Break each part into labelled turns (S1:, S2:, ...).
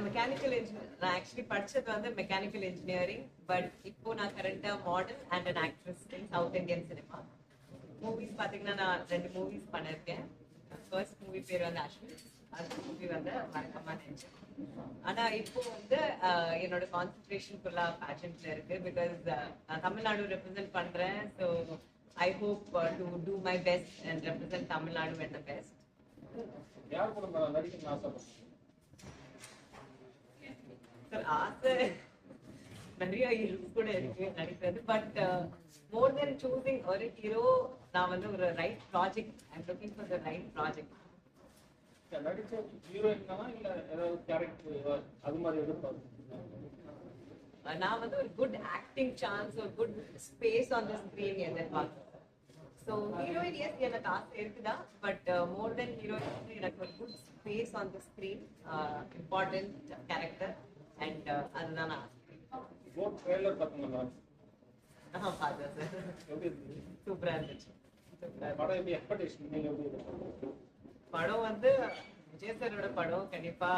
S1: நான் mechanical engineer நான் actually படிச்சது வந்து மெக்கானிக்கல் இன்ஜினியரிங் பட் இப்போ நான் கரண்டா model and an actress in South Indian cinema movies பாத்தீங்கன்னா நான் ரெண்டு மூவிஸ் பண்ணிருக்கேன். ஃபர்ஸ்ட் மூவி பேர் வந்து அஸ்வின் அந்த மூவி வந்து மறக்கமா நினைச்சேன். ஆனா இப்போ வந்து என்னோட கான்சென்ட்ரேஷன் ஃபுல்லா பேஷன்ஸ்ல இருக்கு. பிகாஸ் நான் தமிழ்நாடு ரெப்ரசென்ட் பண்றேன். So I hope to do my best and represent Tamil Nadu at the best
S2: யார் கூட நடிக்கணும்னு ஆசைப்படுறேன்
S1: ஆசை. நிறைய ஹீரோஸ் கூட இருக்கு நடிக்கிறது. பட் மோர் தென் சூசிங் ஒரு ஹீரோ நான் வந்து ஒரு right project I'm looking for the right project
S2: நடிச்ச ஹீரோயின் தானா இல்ல ஏதாவது கேரக்டர் அது மாதிரி எதிர்பார்த்து
S1: நான் வந்து ஒரு குட் ஆக்டிங் சான்ஸ் ஒரு good space on the screen எதிர்பார்க்கிறேன். ஸோ ஹீரோயின் எஸ் எனக்கு ஆசை இருக்குதா? பட் மோர் தென் ஹீரோயின் எனக்கு ஒரு good space on the screen important character and அதுதான்? நான்
S2: போட் ட்ரெய்லர் பார்த்தீங்களா
S1: ஆ பார்த்தேன் சார்
S2: எப்படி இருந்துச்சு. படம் எப்படி எக்ஸ்பெக்டேஷன் நீங்க எப்படி?
S1: படம் வந்து விஜய் சாரோட படம் கண்டிப்பா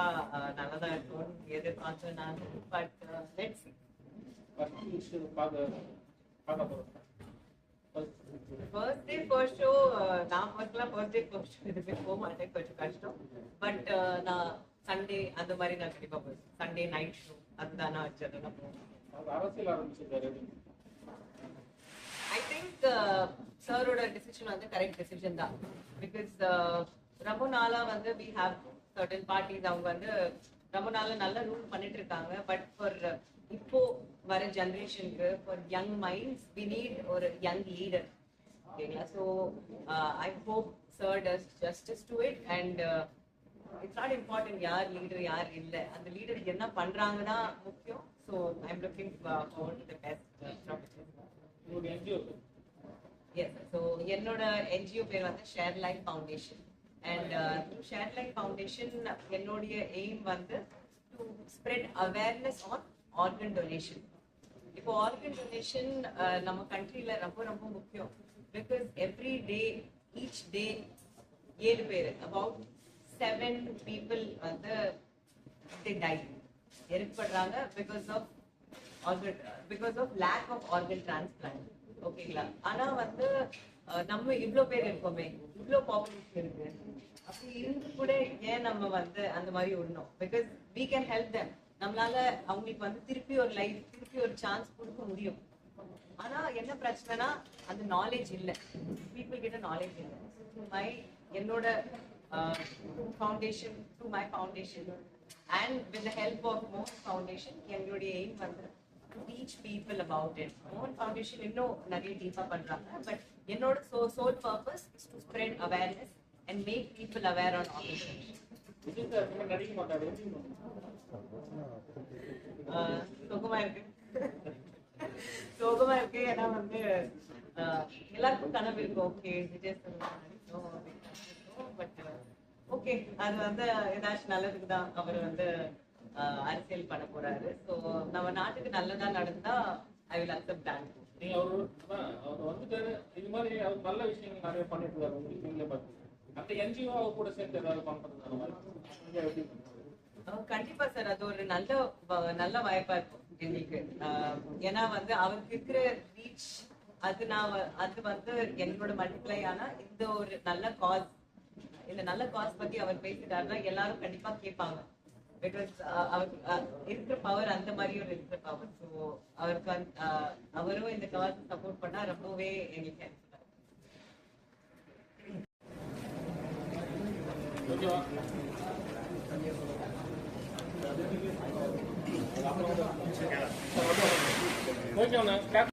S1: நல்லதா இருக்கும். எதிர்பார்த்தேன்? நான்
S2: but let's first
S1: day first show நான் ஃபர்ஸ்ட்லாம் ஃபர்ஸ்ட் டே ஃபர்ஸ்ட் ஷோ எதுவுமே போக மாட்டேன். கொஞ்சம் கஷ்டம். பட் நான் சண்டே அந்த மாதிரி நான் கண்டிப்பா போவேன். சண்டே நைட் ஷோ அதுதான் நான் வச்சதெல்லாம் போவேன் ஐ திங்க் சாரோட டிசிஷன் வந்து கரெக்ட் டிசிஷன் தான். பிகாஸ் ரொம்ப நாளா வந்து வி ஹாவ் சர்டன் பார்ட்டிஸ் அவங்க வந்து ரொம்ப நாளா நல்ல ரூல் பண்ணிட்டு இருக்காங்க. பட் ஃபார் இப்போ வர ஜெனரேஷனுக்கு for young minds we need ஒரு யங் லீடர் ஓகேங்களா so I hope sir does justice to it and it's not important யார் லீடர் யார் இல்லை. அந்த லீடர் என்ன பண்றாங்க தான் முக்கியம் so I am looking forward to
S2: the best
S1: yes so என்னோட என்ஜிஓ பேர் வந்து share life foundation and share life foundation என்னுடைய எய்ம் வந்து to spread awareness on organ donation இப்போ ஆர்கன் டொனேஷன் நம்ம கண்ட்ரில ரொம்ப ரொம்ப முக்கியம். Because every day each day ஏழு பேர் அபவுட் செவன் பீப்புள் வந்து they die because of organ because of lack of organ transplant ஓகேங்களா? ஆனா வந்து நம்ம இவ்ளோ பேர் இருக்கோமே இவ்ளோ பாப்புலேஷன் இருக்கு. அப்படி இருந்து கூட ஏன் நம்ம வந்து அந்த மாதிரி விடணும் because we can help them நம்மளால அவங்களுக்கு வந்து திருப்பி ஒரு லைஃப் திருப்பி ஒரு சான்ஸ் கொடுக்க முடியும். ஆனா என்ன பிரச்சனைனா அந்த நாலேஜ் இல்லை. பீப்புள் கிட்ட நாலேஜ் இல்ல. மை என்னோட foundation to my foundation and with the help of Mon foundation எங்களுடைய எய்ம் வந்து teach people about it Mon foundation இன்னும் நிறைய டீப்பா பண்றாங்க பட் என்னோட so sole purpose is to spread awareness and make people aware on organisation
S2: Vijay sir இந்த மாதிரி நடிக்க மாட்டாரு எப்படி
S1: சுகமா இருக்கு சுகமா இருக்கு ஏன்னா வந்து ஆஹ், எல்லாருக்கும் கனவு இருக்கும் ஓகே விஜய் பட் ஓகே அது வந்து ஏதாச்சும் நல்லதுக்கு தான் அவர் வந்து அரசியல் பண்ண போறாரு. ஸோ நம்ம நாட்டுக்கு நல்லதா நடந்தா ஐ வில் அக்செப்ட் தட்
S2: நீங்க அவரு அவர் வந்துட்டாரு. இது மாதிரி அவர் நல்ல விஷயங்கள் நிறைய பண்ணிட்டு இருக்காரு உங்களுக்கு நீங்களே பார்த்து அந்த என்ஜிஓ கூட சேர்ந்து ஏதாவது பண்றது
S1: கண்டிப்பா சார். அது ஒரு நல்ல நல்ல வாய்ப்பா இருக்கும் எங்களுக்கு. ஏன்னா வந்து அவருக்கு இருக்கிற ரீச் அது நான் அது வந்து என்னோட மல்டிப்ளை ஆனா இந்த ஒரு நல்ல காஸ் இந்த நல்ல காஸ் பத்தி அவர் பேசிட்டாருன்னா எல்லாரும் கண்டிப்பா கேட்பாங்க. பிகாஸ் அவர் இருக்கிற பவர் அந்த மாதிரி ஒரு இருக்கிற பவர் ஸோ அவருக்கு வந்து, அவரும் இந்த காஸ் சப்போர்ட் பண்ணா ரொம்பவே எங்களுக்கு helpful